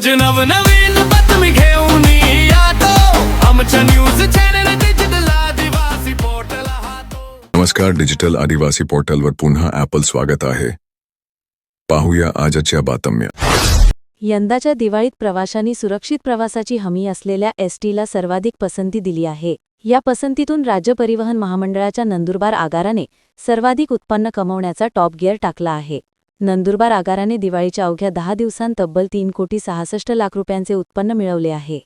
रोज नवनवीन बातमी घेऊन येतो. आमच्या news channel digital Adivasi portal हातो. नमस्कार डिजिटल आदिवासी पोर्टलवर पुन्हा ॲपल स्वागत आहे. पाहूया आजच्या बातम्या. यंदाच्या दिवाळीत प्रवाशांनी सुरक्षित प्रवासाची हमी असलेल्या एसटीला सर्वाधिक पसंती दिली आहे. या पसंतीतून राज्य परिवहन महामंडळाच्या नंदुरबार आगाराने सर्वाधिक उत्पन्न कमवण्याचा टॉप गिअर टाकला आहे. नंदुरबार आगाराने दिवाळीच्या अवघ्या दहा दिवसांत तब्बल तीन कोटी सहासष्ट लाख रुपयांचे उत्पन्न मिळवले आहे.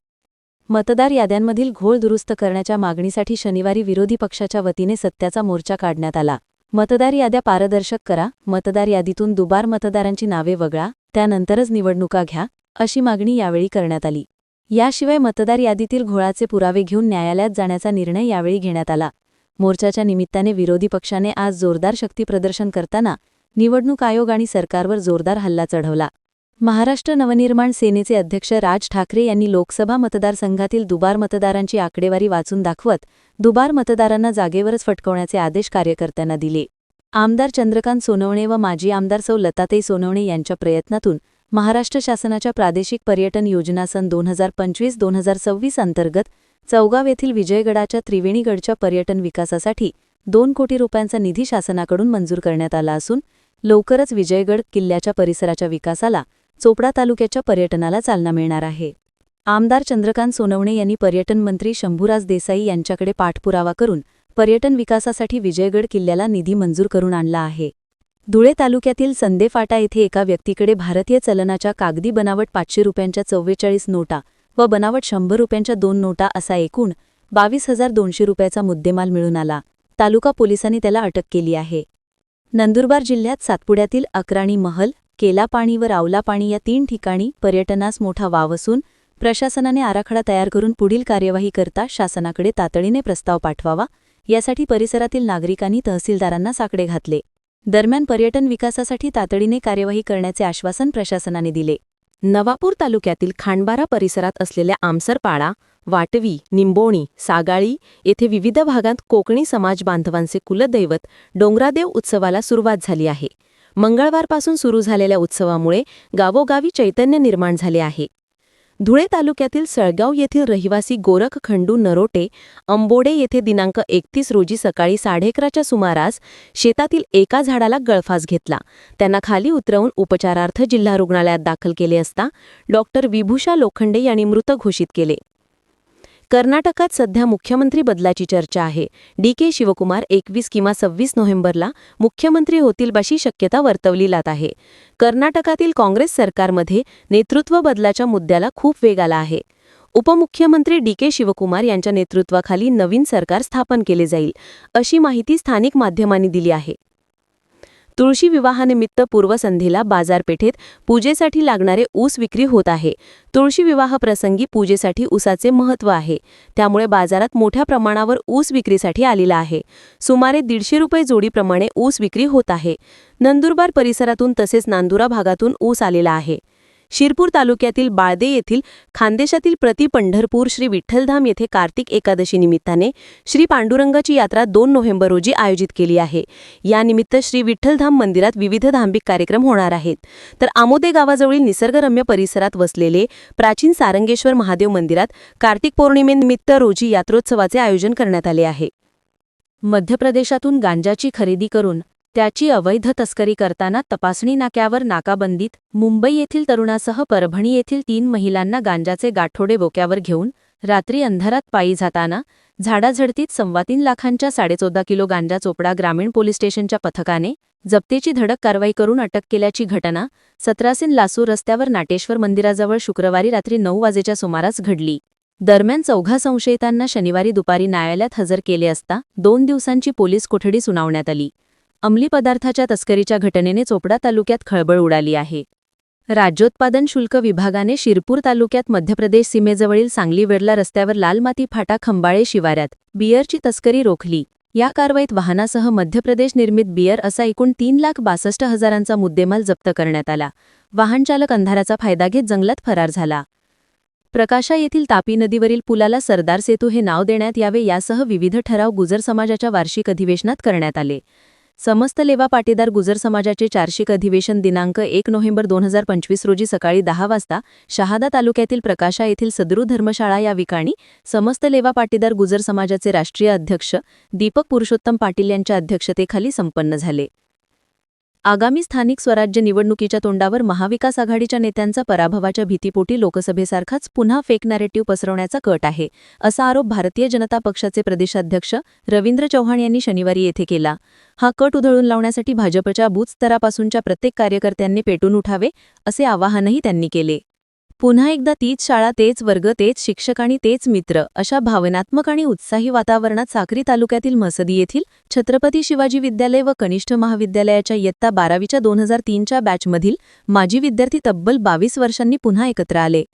मतदार याद्यांमधील घोळ दुरुस्त करण्याच्या मागणीसाठी शनिवारी विरोधी पक्षाच्या वतीने सत्याचा मोर्चा काढण्यात आला. मतदार याद्या पारदर्शक करा मतदार यादीतून दुबार मतदारांची नावे वगळा त्यानंतरच निवडणुका घ्या अशी मागणी यावेळी करण्यात आली. याशिवाय मतदार यादीतील घोळाचे पुरावे घेऊन न्यायालयात जाण्याचा निर्णय यावेळी घेण्यात आला. मोर्चाच्या निमित्ताने विरोधी पक्षाने आज जोरदार शक्तीप्रदर्शन करताना निवडणूक आयोग आणि सरकारवर जोरदार हल्ला चढवला. महाराष्ट्र नवनिर्माण सेनेचे अध्यक्ष राज ठाकरे यांनी लोकसभा मतदारसंघातील दुबार मतदारांची आकडेवारी वाचून दाखवत दुबार मतदारांना जागेवरच फटकवण्याचे आदेश कार्यकर्त्यांना दिले. आमदार चंद्रकांत सोनवणे व माजी आमदार सौ लताताई सोनवणे यांच्या प्रयत्नातून महाराष्ट्र शासनाच्या प्रादेशिक पर्यटन योजना सन दोन हजार पंचवीस दोन हजार सव्वीस अंतर्गत चौगाव येथील विजयगडाच्या त्रिवेणीगडच्या पर्यटन विकासासाठी दोन कोटी रुपयांचा निधी शासनाकडून मंजूर करण्यात आला असून लवकरच विजयगड किल्ल्याच्या परिसराच्या विकासाला चोपडा तालुक्याच्या पर्यटनाला चालना मिळणार आहे. आमदार चंद्रकांत सोनवणे यांनी पर्यटन मंत्री शंभूराज देसाई यांच्याकडे पाठपुरावा करून पर्यटन विकासासाठी विजयगड किल्ल्याला निधी मंजूर करून आणला आहे. धुळे तालुक्यातील संदेफाटा येथे एका व्यक्तीकडे भारतीय चलनाच्या कागदी बनावट पाचशे रुपयांच्या चव्वेचाळीस नोटा व बनावट शंभर रुपयांच्या दोन नोटा असा एकूण बावीस हजार दोनशे रुपयाचा मुद्देमाल मिळून आला. तालुका पोलिसांनी त्याला अटक केली आहे. नंदुरबार जिल्ह्यात सातपुड्यातील अकराणी महल केलापाणी व रावलापाणी या तीन ठिकाणी पर्यटनास मोठा वाव असून प्रशासनाने आराखडा तयार करून पुढील कार्यवाही करता शासनाकडे तातडीने प्रस्ताव पाठवावा यासाठी परिसरातील नागरिकांनी तहसीलदारांना साकडे घातले. दरम्यान पर्यटन विकासासाठी तातडीने कार्यवाही करण्याचे आश्वासन प्रशासनाने दिले. नवापूर तालुक्यातील खांडबारा परिसरात असलेल्या आमसरपाळा वाटवी निंबोणी सागाळी येथे विविध भागात कोकणी समाज बांधवांचे कुलदैवत डोंगरादेव उत्सवाला सुरुवात झाली आहे. मंगळवारपासून सुरू झालेल्या उत्सवामुळे गावोगावी चैतन्य निर्माण झाले आहे. धुळे तालुक्यातील सळगाव येथील रहिवासी गोरख खंडू नरोटे अंबोडे येथे दिनांक एकतीस रोजी सकाळी साडेअकराच्या सुमारास शेतातील एका झाडाला गळफास घेतला. त्यांना खाली उतरवून उपचारार्थ जिल्हा रुग्णालयात दाखल केले असता डॉक्टर विभूषा लोखंडे यांनी मृत घोषित केले. कर्नाटकात सध्या मुख्यमंत्री बदलाची चर्चा आहे. डी के शिवकुमार एकवीस किंवा सव्वीस नोव्हेंबरला मुख्यमंत्री होतील अशी शक्यता वर्तवली जात आहे. कर्नाटकातील काँग्रेस सरकारमध्ये नेतृत्व बदलाच्या मुद्द्याला खूप वेग आला आहे. उपमुख्यमंत्री डी के शिवकुमार यांच्या नेतृत्वाखाली नवीन सरकार स्थापन केले जाईल अशी माहिती स्थानिक माध्यमांनी दिली आहे. तुळशी विवाहानिमित्त पूर्वसंध्येला बाजारपेठेत पूजेसाठी लागणारे ऊस विक्री होत आहे. तुळशी विवाह प्रसंगी पूजेसाठी ऊसाचे महत्त्व आहे. त्यामुळे बाजारात मोठ्या प्रमाणावर ऊस विक्रीसाठी आलेला आहे. सुमारे दीडशे रुपये जोडीप्रमाणे ऊस विक्री होत आहे. नंदुरबार परिसरातून तसेच नांदुरा भागातून ऊस आलेला आहे. शिरपूर तालुक्यातील बाळदे येथील खानदेशातील प्रति पंढरपूर श्री विठ्ठलधाम येथे कार्तिक एकादशी निमित्ताने श्री पांडुरंगाची यात्रा दोन नोव्हेंबर रोजी आयोजित केली आहे. यानिमित्त श्री विठ्ठलधाम मंदिरात विविध धार्मिक कार्यक्रम होणार आहेत. तर आमोदे गावाजवळील निसर्गरम्य परिसरात वसलेले प्राचीन सारंगेश्वर महादेव मंदिरात कार्तिक पौर्णिमेनिमित्त रोजी यात्रोत्सवाचे आयोजन करण्यात आले आहे. मध्य प्रदेशातून गांजाची खरेदी करून त्याची अवैध तस्करी करताना तपासणी नाक्यावर नाकाबंदीत मुंबई येथील तरुणासह परभणी येथील तीन महिलांना गांजाचे गाठोडे बोक्यावर घेऊन रात्री अंधारात पायी जाताना झाडाझडतीत सव्वा तीन लाखांच्या साडेचौदा किलो गांजा चोपडा ग्रामीण पोलीस स्टेशनच्या पथकाने जप्तीची धडक कारवाई करून अटक केल्याची घटना सत्रासिन लासूर रस्त्यावर नाटेश्वर मंदिराजवळ शुक्रवारी रात्री नऊ वाजेच्या सुमारास घडली. दरम्यान चौघा संशयितांना शनिवारी दुपारी न्यायालयात हजर केले असता दोन दिवसांची पोलीस कोठडी सुनावण्यात आली. अंमली पदार्थाच्या तस्करीच्या घटनेने चोपडा तालुक्यात खळबळ उडाली आहे. राज्योत्पादन शुल्क विभागाने शिरपूर तालुक्यात मध्यप्रदेश सीमेजवळील सांगली वेडला रस्त्यावर लाल माती फाटा खंबाळे शिवाऱ्यात बियरची तस्करी रोखली. या कारवाईत वाहनासह मध्यप्रदेश निर्मित बियर असा एकूण तीन लाख बासष्ट हजारांचा मुद्देमाल जप्त करण्यात आला. वाहनचालक अंधाराचा फायदा घेत जंगलात फरार झाला. प्रकाशा येथील तापी नदीवरील पुलाला सरदार सेतू हे नाव देण्यात यावे यासह विविध ठराव गुजर समाजाच्या वार्षिक अधिवेशनात करण्यात आले. समस्त लेवा पाटीदार गुजर समाजाचे चारशिक अधिवेशन दिनांक एक नोव्हेंबर दोन हजार पंचवीस रोजी सकाळी दहा वाजता शहादा तालुक्यातील प्रकाशा येथील सदरू धर्मशाळा या विकाणी समस्त लेवा पाटीदार गुजर समाजाचे राष्ट्रीय अध्यक्ष दीपक पुरुषोत्तम पाटील यांच्या अध्यक्षतेखाली संपन्न झाले. आगामी स्थानिक स्वराज्य निवडणुकीच्या तोंडावर महाविकास आघाडीच्या नेत्यांचा पराभवाच्या भीतीपोटी लोकसभेसारखाच पुन्हा फेक नॅरेटिव्ह पसरवण्याचा कट आहे असा आरोप भारतीय जनता पक्षाचे प्रदेशाध्यक्ष रवींद्र चव्हाण यांनी शनिवारी येथे केला. हा कट उधळून लावण्यासाठी भाजपच्या बूथ स्तरापासूनच्या प्रत्येक कार्यकर्त्यांनी पेटून उठावे असे आवाहनही त्यांनी केले. पुन्हा एकदा तीच शाळा तेच वर्ग तेच शिक्षक आणि तेच मित्र अशा भावनात्मक आणि उत्साही वातावरणात साक्री तालुक्यातील मसदी येथील छत्रपती शिवाजी विद्यालय व कनिष्ठ महाविद्यालयाच्या इयत्ता बारावीच्या दोन हजार तीनच्या बॅचमधील माजी विद्यार्थी तब्बल बावीस वर्षांनी पुन्हा एकत्र आले.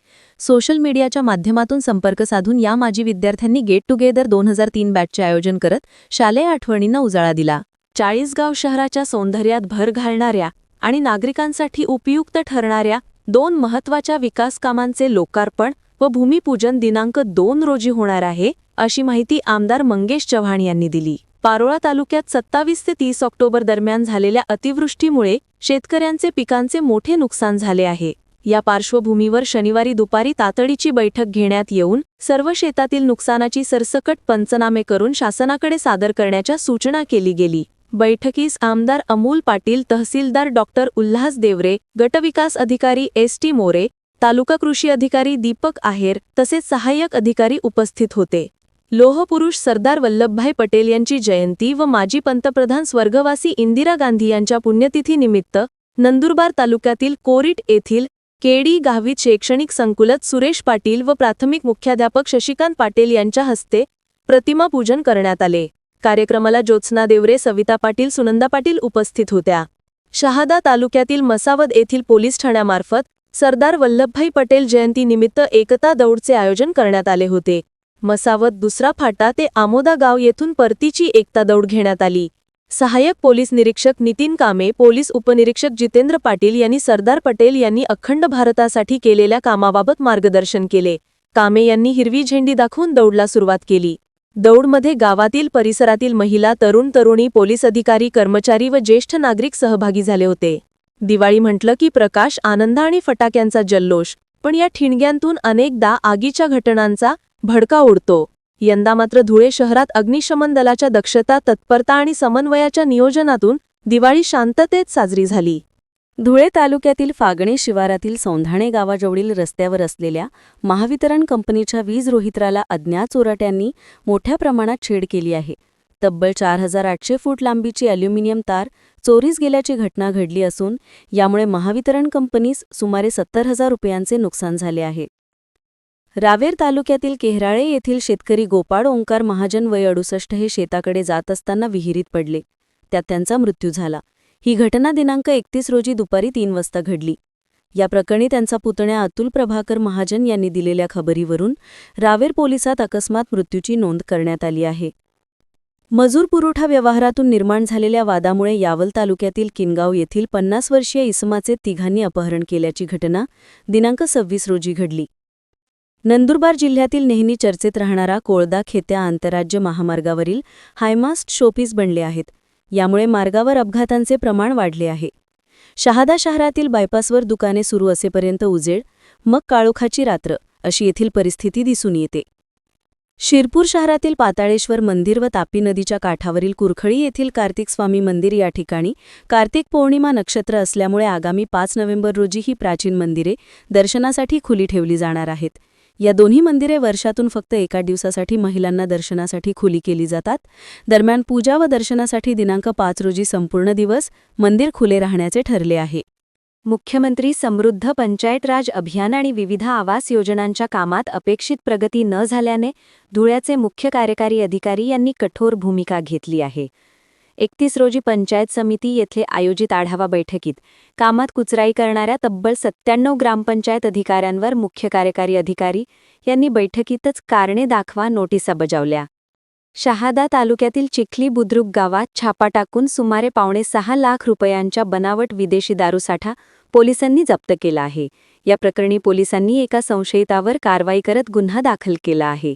सोशल मीडियाच्या माध्यमातून संपर्क साधून या माजी विद्यार्थ्यांनी गेट टुगेदर दोन हजार तीन बॅचचे आयोजन करत शालेय आठवणींना उजाळा दिला. चाळीसगाव शहराच्या सौंदर्यात भर घालणाऱ्या आणि नागरिकांसाठी उपयुक्त ठरणाऱ्या दोन महत्त्वाच्या विकास कामांचे लोकार्पण व भूमिपूजन दिनांक दोन रोजी होणार आहे अशी माहिती आमदार मंगेश चव्हाण यांनी दिली. पारोळा तालुक्यात सत्तावीस ते तीस ऑक्टोबर दरम्यान झालेल्या अतिवृष्टीमुळे शेतकऱ्यांचे पिकांचे मोठे नुकसान झाले आहे. या पार्श्वभूमीवर शनिवारी दुपारी तातडीची बैठक घेण्यात येऊन सर्व शेतातील नुकसानाची सरसकट पंचनामे करून शासनाकडे सादर करण्याच्या सूचना केली गेली. बैठकीस आमदार अमोल पाटील तहसीलदार डॉक्टर उल्हास देवरे गटविकास अधिकारी एस टी मोरे तालुका कृषी अधिकारी दीपक आहेर तसेच सहाय्यक अधिकारी उपस्थित होते. लोहपुरुष सरदार वल्लभभाई पटेल यांची जयंती व माजी पंतप्रधान स्वर्गवासी इंदिरा गांधी यांच्या पुण्यतिथीनिमित्त नंदुरबार तालुक्यातील कोरीट येथील केडी गावीत शैक्षणिक संकुलात सुरेश पाटील व प्राथमिक मुख्याध्यापक शशिकांत पाटील यांच्या हस्ते प्रतिमा पूजन करण्यात आले. कार्यक्रमाला ज्योत्स्ना देवरे सविता पाटील सुनंदा पाटील उपस्थित होत्या. शहादा तालुक्यातील मसावद येथील पोलीस ठाण्यामार्फत सरदार वल्लभभाई पटेल जयंतीनिमित्त एकता दौडचे आयोजन करण्यात आले होते. मसावत दुसरा फाटा ते आमोदा गाव येथून परतीची एकता दौड घेण्यात आली. सहाय्यक पोलीस निरीक्षक नितीन कामे पोलीस उपनिरीक्षक जितेंद्र पाटील यांनी सरदार पटेल यांनी अखंड भारतासाठी केलेल्या कामाबाबत मार्गदर्शन केले. कामे यांनी हिरवी झेंडी दाखवून दौडला सुरुवात केली. दौडमध्ये गावातील परिसरातील महिला तरुण तरुणी पोलीस अधिकारी कर्मचारी व ज्येष्ठ नागरिक सहभागी झाले होते. दिवाळी म्हटलं की प्रकाश आनंद आणि फटाक्यांचा जल्लोष पण या ठिणग्यांतून अनेकदा आगीच्या घटनांचा भडका उडतो. यंदा मात्र धुळे शहरात अग्निशमन दलाच्या दक्षता तत्परता आणि समन्वयाच्या नियोजनातून दिवाळी शांततेत साजरी झाली. धुळे तालुक्यातील फागणे शिवारातील सौंधाणे गावाजवळील रस्त्यावर असलेल्या महावितरण कंपनीच्या वीज रोहित्राला अज्ञात चोराट्यांनी मोठ्या प्रमाणात छेड केली आहे. तब्बल चार हजार आठशे फूट लांबीची अल्युमिनियम तार चोरीस गेल्याची घटना घडली असून यामुळे महावितरण कंपनीस सुमारे सत्तर हजार रुपयांचे नुकसान झाले आहे. रावेर तालुक्यातील केहराळे येथील शेतकरी गोपाळ ओंकार महाजन वय अडुसष्ट हे शेताकडे जात असताना विहिरीत पडले. त्यात त्यांचा मृत्यू झाला. ही घटना दिनांक एकतीस रोजी दुपारी तीन वाजता घडली. या प्रकरणी त्यांचा पुतण्या अतुल प्रभाकर महाजन यांनी दिलेल्या खबरीवरून रावेर पोलिसात अकस्मात मृत्यूची नोंद करण्यात आली आहे. मजूर पुरवठा व्यवहारातून निर्माण झालेल्या वादामुळे यावल तालुक्यातील किनगाव येथील पन्नास वर्षीय इसमाचे तिघांनी अपहरण केल्याची घटना दिनांक सव्वीस रोजी घडली. नंदुरबार जिल्ह्यातील नेहमी चर्चेत राहणारा कोळदा खेत्या आंतरराज्य महामार्गावरील हायमास्ट शोपीस बनले आहेत. यामुळे मार्गावर अपघातांचे प्रमाण वाढले आहे. शहादा शहरातील बायपासवर दुकाने सुरू असेपर्यंत उजेड मग काळोखाची रात्र अशी येथील परिस्थिती दिसून येते. शिरपूर शहरातील पाताळेश्वर मंदिर व तापी नदीच्या काठावरील कुरखळी येथील कार्तिक स्वामी मंदिर या ठिकाणी कार्तिक पौर्णिमा नक्षत्र असल्यामुळे आगामी पाच नोव्हेंबर रोजी ही प्राचीन मंदिरे दर्शनासाठी खुली ठेवली जाणार आहेत. या दोन्ही मंदिरे वर्षातून फक्त एका दिवसासाठी महिलांना दर्शनासाठी खुली केली जातात. दरम्यान पूजा व दर्शनासाठी दिनांक पाच रोजी संपूर्ण दिवस मंदिर खुले राहण्याचे ठरले आहे. मुख्यमंत्री समृद्ध पंचायत राज अभियान आणि विविध आवास योजनांच्या कामात अपेक्षित प्रगती न झाल्याने धुळ्याचे मुख्य कार्यकारी अधिकारी यांनी कठोर भूमिका घेतली आहे. एकतीस रोजी पंचायत समिती येथे आयोजित आढावा बैठकीत कामात कुचराई करणाऱ्या तब्बल सत्त्याण्णव ग्रामपंचायत अधिकाऱ्यांवर मुख्य कार्यकारी अधिकारी यांनी बैठकीतच कारणे दाखवा नोटिसा बजावल्या. शहादा तालुक्यातील चिखली बुद्रुक गावात छापा टाकून सुमारे पावणे सहा लाख रुपयांच्या बनावट विदेशी दारूसाठा पोलिसांनी जप्त केला आहे. या प्रकरणी पोलिसांनी एका संशयितावर कारवाई करत गुन्हा दाखल केला आहे.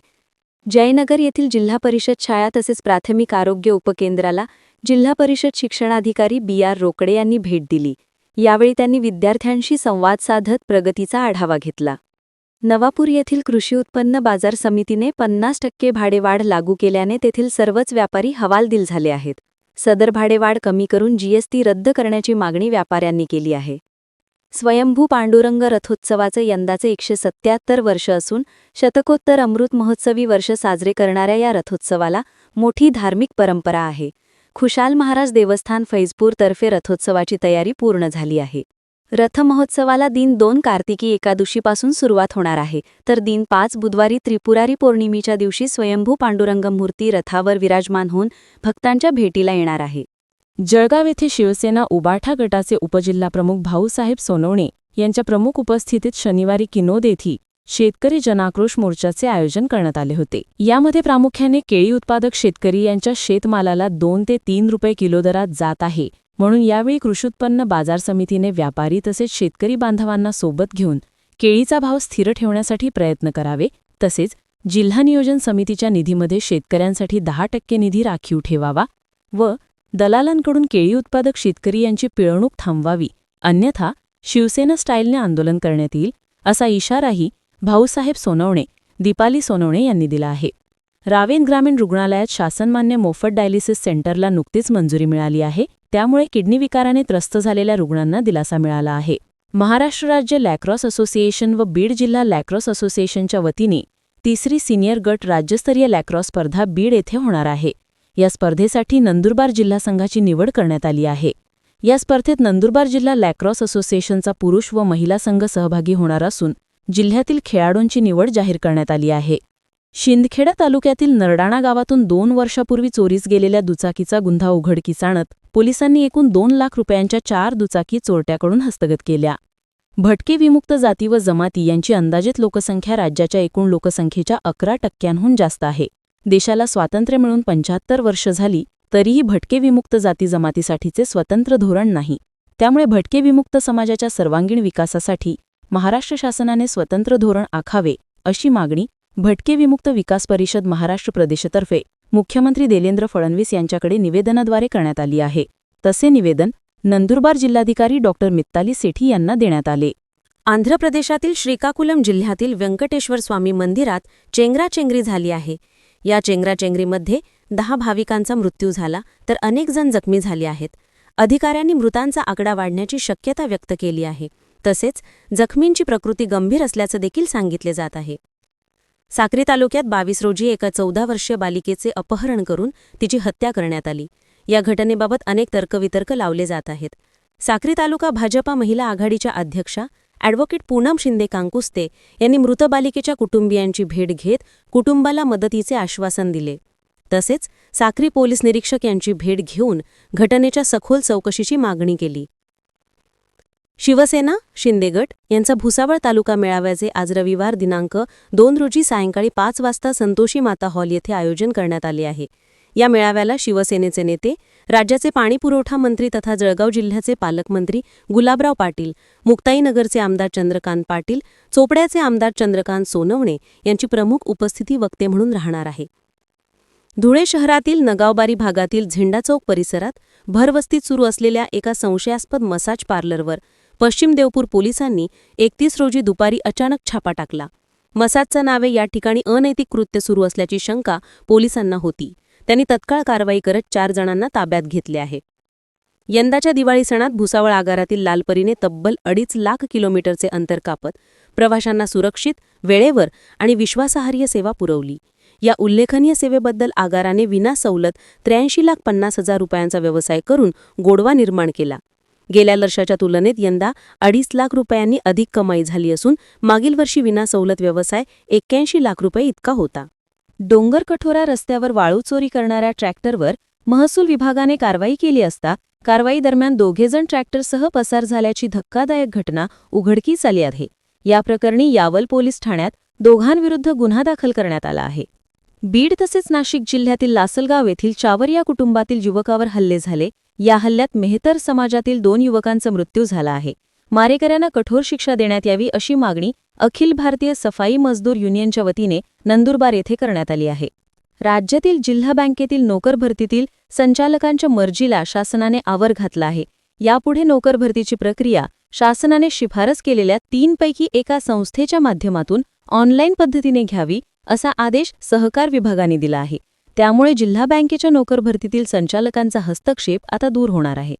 जयनगर येथील जिल्हा परिषद शाळा तसेच प्राथमिक आरोग्य उपकेंद्राला जिल्हा परिषद शिक्षणाधिकारी बी आर रोकडे यांनी भेट दिली. यावेळी त्यांनी विद्यार्थ्यांशी संवाद साधत प्रगतीचा आढावा घेतला. नवापूर येथील कृषी उत्पन्न बाजार समितीने पन्नास टक्के भाडेवाढ लागू केल्याने तेथील सर्वच व्यापारी हवालदिल झाले आहेत. सदर भाडेवाढ कमी करून जीएसटी रद्द करण्याची मागणी व्यापाऱ्यांनी केली आहे. स्वयंभू पांडुरंग रथोत्सवाचे यंदाचे एकशे सत्याहत्तर वर्ष असून शतकोत्तर अमृत महोत्सवी वर्ष साजरे करणाऱ्या या रथोत्सवाला मोठी धार्मिक परंपरा आहे. खुशाल महाराज देवस्थान फैजपूर तर्फे रथोत्सवाची तयारी पूर्ण झाली आहे. रथ महोत्सवाला दिन दोन कार्तिकी एकादशीपासून सुरुवात होणार आहे. तर दिन पाच बुधवारी त्रिपुरारी पौर्णिमेच्या दिवशी स्वयंभू पांडुरंग मूर्ती रथावर विराजमान होऊन भक्तांच्या भेटीला येणार आहे. जळगाव येथे शिवसेना उबाठा गटाचे उपजिल्हाप्रमुख भाऊसाहेब सोनवणे यांच्या प्रमुख उपस्थितीत शनिवारी किनोद येथी शेतकरी जनाक्रोश मोर्चाचे आयोजन करण्यात आले होते. यामध्ये प्रामुख्याने केळी उत्पादक शेतकरी यांच्या शेतमालाला दोन ते तीन रुपये किलो दरात जात आहे. म्हणून यावेळी कृषी उत्पन्न बाजार समितीने व्यापारी तसेच शेतकरी बांधवांना सोबत घेऊन केळीचा भाव स्थिर ठेवण्यासाठी प्रयत्न करावे. तसेच जिल्हा नियोजन समितीच्या निधीमध्ये शेतकऱ्यांसाठी दहा टक्के निधी राखीव ठेवावा व दलालांकडून केळी उत्पादक शेतकरी यांची पिळवणूक थांबवावी. अन्यथा शिवसेना स्टाईलने आंदोलन करण्यात येईल असा इशाराही भाऊसाहेब सोनवणे दीपाली सोनवणे यांनी दिला आहे. रावेन ग्रामीण रुग्णालयात शासनमान्य मोफत डायलिसिस सेंटरला नुकतीच मंजुरी मिळाली आहे त्यामुळे किडनी विकाराने त्रस्त झालेल्या रुग्णांना दिलासा मिळाला आहे. महाराष्ट्र राज्य लॅक्रॉस असोसिएशन व बीड जिल्हा लॅक्रॉस असोसिएशनच्या वतीने तिसरी सिनियर गट राज्यस्तरीय लॅक्रॉस स्पर्धा बीड येथे होणार आहे. या स्पर्धेसाठी नंदुरबार जिल्हा संघाची निवड करण्यात आली आहे. या स्पर्धेत नंदुरबार जिल्हा लॅक्रॉस असोसिएशनचा पुरुष व महिला संघ सहभागी होणार असून जिल्ह्यातील खेळाडूंची निवड जाहीर करण्यात आली आहे. शिंदखेडा तालुक्यातील नरडाणा गावातून दोन वर्षापूर्वी चोरीस गेलेल्या दुचाकीचा गुन्हा उघडकीस आणत पोलिसांनी एकूण दोन लाख रुपयांच्या चार दुचाकी चोरट्याकडून हस्तगत केल्या. भटके विमुक्त जाती व जमाती यांची अंदाजित लोकसंख्या राज्याच्या एकूण लोकसंख्येच्या अकरा टक्क्यांहून जास्त आहे. देशाला स्वातंत्र्य मिळून पंचाहत्तर वर्ष झाली तरीही भटके विमुक्त जाती जमातीसाठीचे स्वतंत्र धोरण नाही. त्यामुळे भटके विमुक्त समाजाच्या सर्वांगीण विकासासाठी महाराष्ट्र शासनाने स्वतंत्र धोरण आखावे अशी मागणी भटके विमुक्त विकास परिषद महाराष्ट्र प्रदेशतर्फे मुख्यमंत्री देवेंद्र फडणवीस यांच्याकडे निवेदनाद्वारे करण्यात आली आहे. तसे निवेदन नंदुरबार जिल्हाधिकारी डॉ. मित्ताली सेठी यांना देण्यात आले. आंध्र प्रदेशातील श्रीकाकुलम जिल्ह्यातील व्यंकटेश्वर स्वामी मंदिरात चेंगराचेंगरी झाली आहे. या चेंगराचेंगरीमध्ये दहा भाविकांचा मृत्यू झाला तर अनेक जण जखमी झाले आहेत. अधिकाऱ्यांनी मृतांचा आकडा वाढण्याची शक्यता व्यक्त केली आहे. तसेच जखमींची प्रकृती गंभीर असल्याचं देखील सांगितले जात आहे. साक्री तालुक्यात बावीस रोजी एका चौदा वर्षीय बालिकेचे अपहरण करून तिची हत्या करण्यात आली. या घटनेबाबत अनेक तर्कवितर्क लावले जात आहेत. साक्री तालुका भाजपा महिला आघाडीच्या अध्यक्षा ॲडव्होकेट पूनम शिंदे कांकुस्ते यांनी मृत बालिकेच्या कुटुंबियांची भेट घेत कुटुंबाला मदतीचे आश्वासन दिले. तसेच साक्री पोलीस निरीक्षक यांची भेट घेऊन घटनेच्या सखोल चौकशीची मागणी केली. शिवसेना शिंदेगट यांचा भुसावळ तालुका मेळाव्याचे आज रविवार दिनांक दोन रोजी सायंकाळी पाच वाजता संतोषी माता हॉल येथे आयोजन करण्यात आले आहे. या मेळाव्याला शिवसेनेचे नेते राज्याचे पाणीपुरवठा मंत्री तथा जळगाव जिल्ह्याचे पालकमंत्री गुलाबराव पाटील मुक्ताईनगरचे आमदार चंद्रकांत पाटील चोपड्याचे आमदार चंद्रकांत सोनवणे यांची प्रमुख उपस्थिती वक्ते म्हणून राहणार आहे. धुळे शहरातील नगावबारी भागातील झेंडा चौक परिसरात भरवस्तीत सुरू असलेल्या एका संशयास्पद मसाज पार्लरवर पश्चिम देवपूर पोलिसांनी एकतीस रोजी दुपारी अचानक छापा टाकला. मसादचा नावे या ठिकाणी अनैतिक कृत्य सुरू असल्याची शंका पोलिसांना होती. त्यांनी तत्काळ कारवाई करत चार जणांना ताब्यात घेतले आहे. यंदाच्या दिवाळी सणात भुसावळ आगारातील लालपरीने तब्बल अडीच लाख किलोमीटरचे अंतर कापत प्रवाशांना सुरक्षित वेळेवर आणि विश्वासार्ह सेवा पुरवली. या उल्लेखनीय सेवेबद्दल आगाराने विना सवलत त्र्याऐंशी लाख पन्नास हजार रुपयांचा व्यवसाय करून गोडवा निर्माण केला. गेल्या वर्षाच्या तुलनेत यंदा अडीच लाख रुपयांनी अधिक कमाई झाली असून मागील वर्षी विना सवलत व्यवसाय एक्क्याऐंशी लाख रुपये इतका होता. डोंगर कठोरा रस्त्यावर वाळू चोरी करणाऱ्या ट्रॅक्टरवर महसूल विभागाने कारवाई केली असता कारवाई दरम्यान दोघेजण ट्रॅक्टरसह पसार झाल्याची धक्कादायक घटना उघडकीस आली आहे. या प्रकरणी यावल पोलीस ठाण्यात दोघांविरुद्ध गुन्हा दाखल करण्यात आला आहे. बीड तसेच नाशिक जिल्ह्यातील लासलगाव येथील चावर या कुटुंबातील युवकावर हल्ले झाले. या हल्ल्यात मेहतर समाजातील दोन युवकांचा मृत्यू झाला आहे. मारेकऱ्यांना कठोर शिक्षा देण्यात यावी अशी मागणी अखिल भारतीय सफाई मजदूर युनियनच्या वतीने नंदुरबार येथे करण्यात आली आहे. राज्यातील जिल्हा बँकेतील नोकर भरतीतील संचालकांच्या मर्जीला शासनाने आवर घातला आहे. यापुढे नोकर भरतीची प्रक्रिया शासनाने शिफारस केलेल्या तीनपैकी एका संस्थेच्या माध्यमातून ऑनलाईन पद्धतीने घ्यावी असा आदेश सहकार विभागाने दिला आहे. त्यामुळे जिल्हा बँकेच्या नोकर भरतीतील संचालकांचा हस्तक्षेप आता दूर होणार आहे.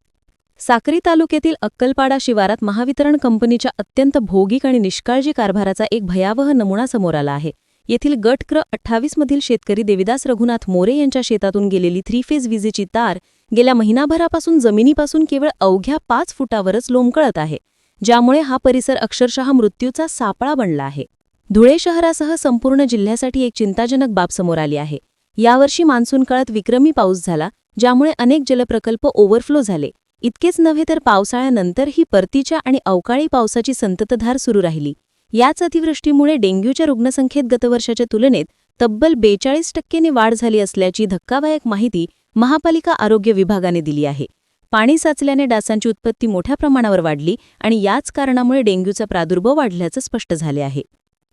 साक्री तालुक्यातील अक्कलपाडा शिवारात महावितरण कंपनीच्या अत्यंत भोगिक आणि निष्काळजी कारभाराचा एक भयावह नमुना समोर आला आहे. येथील गट क्र. अठ्ठावीस मधील शेतकरी देविदास रघुनाथ मोरे यांच्या शेतातून गेलेली थ्री फेज विजेची तार गेल्या महिनाभरापासून जमिनीपासून केवळ अवघ्या पाच फुटावरच लोंबकळत आहे ज्यामुळे हा परिसर अक्षरशः मृत्यूचा सापळा बनला आहे. धुळे शहरासह संपूर्ण जिल्ह्यासाठी एक चिंताजनक बाब समोर आली आहे. यावर्षी मान्सून काळात विक्रमी पाऊस झाला ज्यामुळे अनेक जलप्रकल्प ओव्हरफ्लो झाले. इतकेच नव्हे तर पावसाळ्यानंतरही परतीच्या आणि अवकाळी पावसाची संततधार सुरू राहिली. याच अतिवृष्टीमुळे डेंग्यूच्या रुग्णसंख्येत गतवर्षाच्या तुलनेत तब्बल बेचाळीस टक्केने वाढ झाली असल्याची धक्कादायक माहिती महापालिका आरोग्य विभागाने दिली आहे. पाणी साचल्याने डासांची उत्पत्ती मोठ्या प्रमाणावर वाढली आणि याच कारणामुळे डेंग्यूचा प्रादुर्भाव वाढल्याचं स्पष्ट झाले आहे.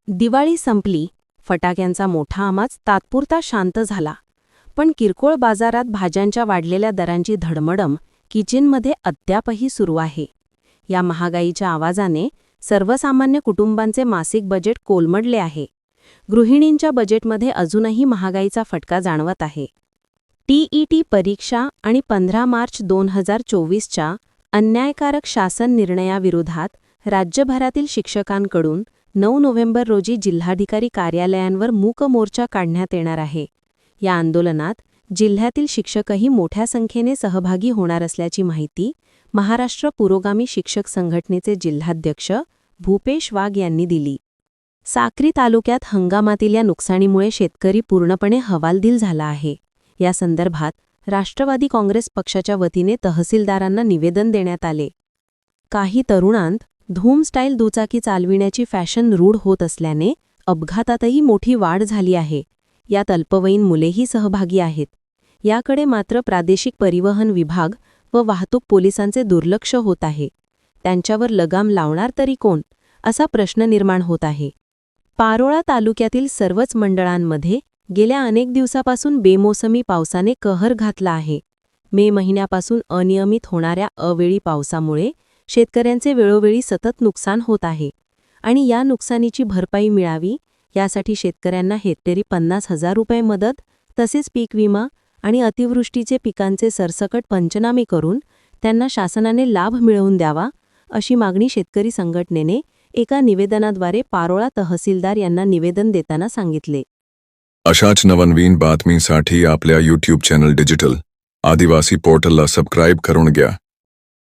दिवाळी संपली फटाक्यांचा मोठा आमाज तात्पुरता शांत झाला. पण किरकोळ बाजारात भाज्यांच्या वाढलेल्या दरांची धडमडम किचनमध्ये अद्यापही सुरू आहे. या महागाईच्या आवाजाने सर्वसामान्य कुटुंबांचे मासिक बजेट कोलमडले आहे. गृहिणींच्या बजेटमध्ये अजूनही महागाईचा फटका जाणवत आहे. टीईटी परीक्षा आणि पंधरा मार्च दोन हजार चोवीसच्या अन्यायकारक शासन निर्णयाविरोधात राज्यभरातील शिक्षकांकडून नऊ नोव्हेंबर रोजी जिल्हाधिकारी कार्यालयांवर मूक मोर्चा काढण्यात येणार आहे. या आंदोलनात जिल्ह्यातील शिक्षकही मोठ्या संख्येने सहभागी होणार असल्याची माहिती महाराष्ट्र पुरोगामी शिक्षक संघटनेचे जिल्हाध्यक्ष भूपेश वाघ यांनी दिली. साक्री तालुक्यात हंगामातील या नुकसानीमुळे शेतकरी पूर्णपणे हवालदिल झाला आहे. या संदर्भात राष्ट्रवादी काँग्रेस पक्षाच्या वतीने तहसीलदारांना निवेदन देण्यात आले. काही तरुणांत धूम स्टाईल दुचाकी चालविण्याची फॅशन रूढ होत असल्याने अपघातातही मोठी वाढ झाली आहे. यात अल्पवयीन मुलेही सहभागी आहेत. याकडे मात्र प्रादेशिक परिवहन विभाग व वाहतूक पोलिसांचे दुर्लक्ष होत आहे. त्यांच्यावर लगाम लावणार तरी कोण? असा प्रश्न निर्माण होत आहे. पारोळा तालुक्यातील सर्वच मंडळांमध्ये गेल्या अनेक दिवसापासून बेमोसमी पावसाने कहर घातला आहे. मे महिन्यापासून अनियमित होणाऱ्या अवेळी पावसामुळे शेतकऱ्यांचे वेळोवेळी सतत नुकसान होत आहे. आणि या नुकसानीची भरपाई मिळावी यासाठी शेतकऱ्यांना हेक्टरी पन्नास हजार रुपये मदत तसेच पीक विमा आणि अतिवृष्टीचे पिकांचे सरसकट पंचनामे करून त्यांना शासनाने लाभ मिळवून द्यावा अशी मागणी शेतकरी संघटनेने एका निवेदनाद्वारे पारोळा तहसीलदार यांना निवेदन देताना सांगितले. अशाच नवनवीन बातमीसाठी आपल्या यूट्यूब चॅनल डिजिटल आदिवासी पोर्टलला सबस्क्राईब करून घ्या.